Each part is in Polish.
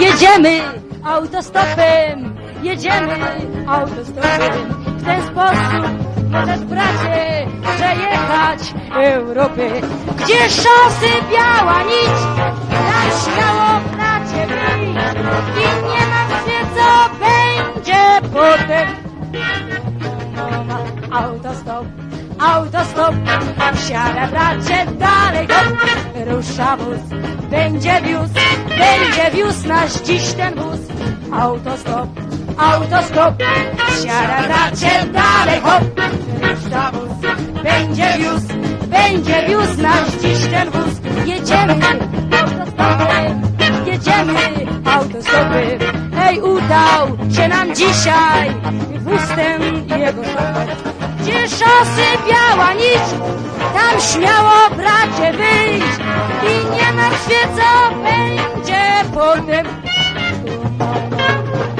Jedziemy autostopem, jedziemy autostopem. W ten sposób możesz, bracie, przejechać Europy. Gdzie szosy biała nić, tam śmiało, bracie, wyjdź. I nie martw się, wsiada bracie dalej hop, rusza wóz, będzie wiózł, będzie wiózł nas dziś ten wóz. Autostop, autostop, wsiada bracie dalej hop, rusza wóz, będzie wiózł, będzie wiózł nas dziś ten wóz. Jedziemy autostopem, jedziemy autostopem. Hej, udał się nam dzisiaj wóz ten jego szofer. Gdzie szosy biała śmiało bracie wyjść i nie martw się co będzie potem.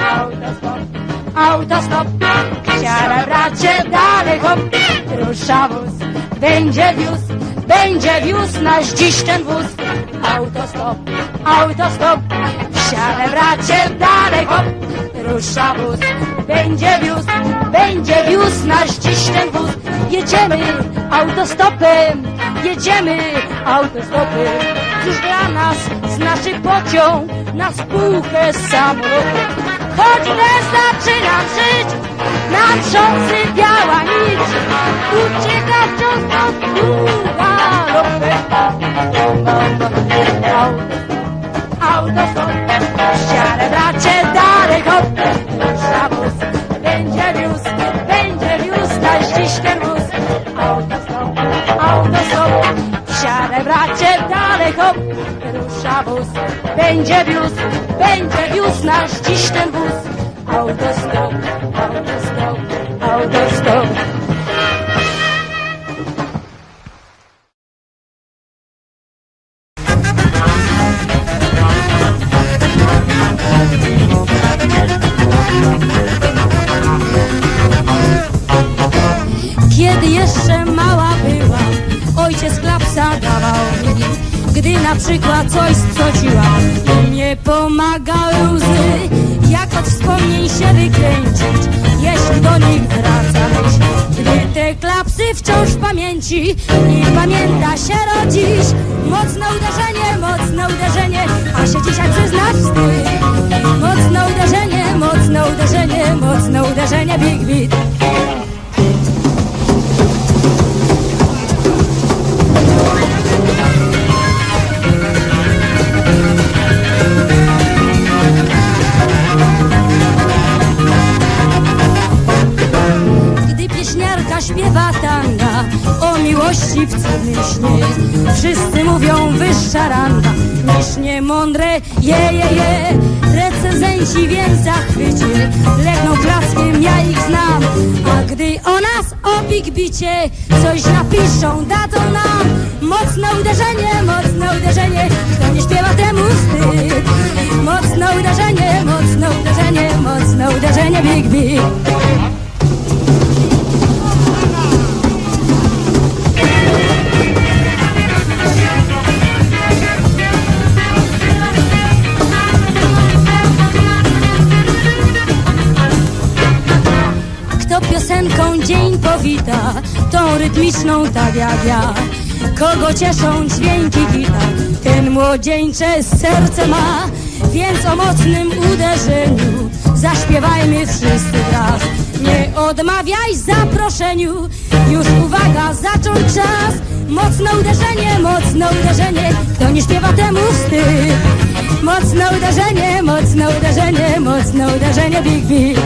Autostop, autostop, siada bracie dalej hop, rusza wóz, będzie wiózł, będzie wiózł nasz dziś ten wóz. Autostop, autostop, wsiadę bracie dalej hop, rusza wóz, będzie wiózł, będzie wiózł nasz dziś ten wóz. Jedziemy autostopem, jedziemy autostopem, już dla nas znaczy pociąg na spółkę z samolotem. Choć też zaczynam żyć, na trząsy biała nić, ucieka wciąż pod Autostop, bracie dalej hop, rusza wóz, będzie wiózł, będzie wiózł, nasz dziś ten wóz. Autostop, autostop, autostop. Kiedy jeszcze mała byłam, ojciec klapsa dawał. Gdy na przykład coś scociłam, to mnie pomagały łzy. Jak od wspomnień się wykręcić, jeśli do nich wraca myśl. Gdy te klapsy wciąż w pamięci i pamięta się rodzisz. Mocne uderzenie, mocne uderzenie, a się dzisiaj przyznać wstyd. Mocne uderzenie, mocne uderzenie, mocne uderzenie, big beat. Tanga o miłości w cudnym śnie. Wszyscy mówią wyższa ranga niż niemądre je, je, je. Recenzenci więc zachwycie legną klaskiem, ja ich znam. A gdy o nas o big bicie coś napiszą, dadzą nam. Mocne uderzenie, mocne uderzenie, kto nie śpiewa temu wstyd. Mocne uderzenie, mocne uderzenie, mocne uderzenie, big big powita, tą rytmiczną tak jak ja. Kogo cieszą dźwięki gitar, ten młodzieńcze serce ma. Więc o mocnym uderzeniu zaśpiewajmy wszyscy raz. Nie odmawiaj zaproszeniu, już uwaga, zacząć czas. Mocne uderzenie, mocne uderzenie, kto nie śpiewa temu wstyd. Mocne uderzenie, mocne uderzenie, mocne uderzenie, big big.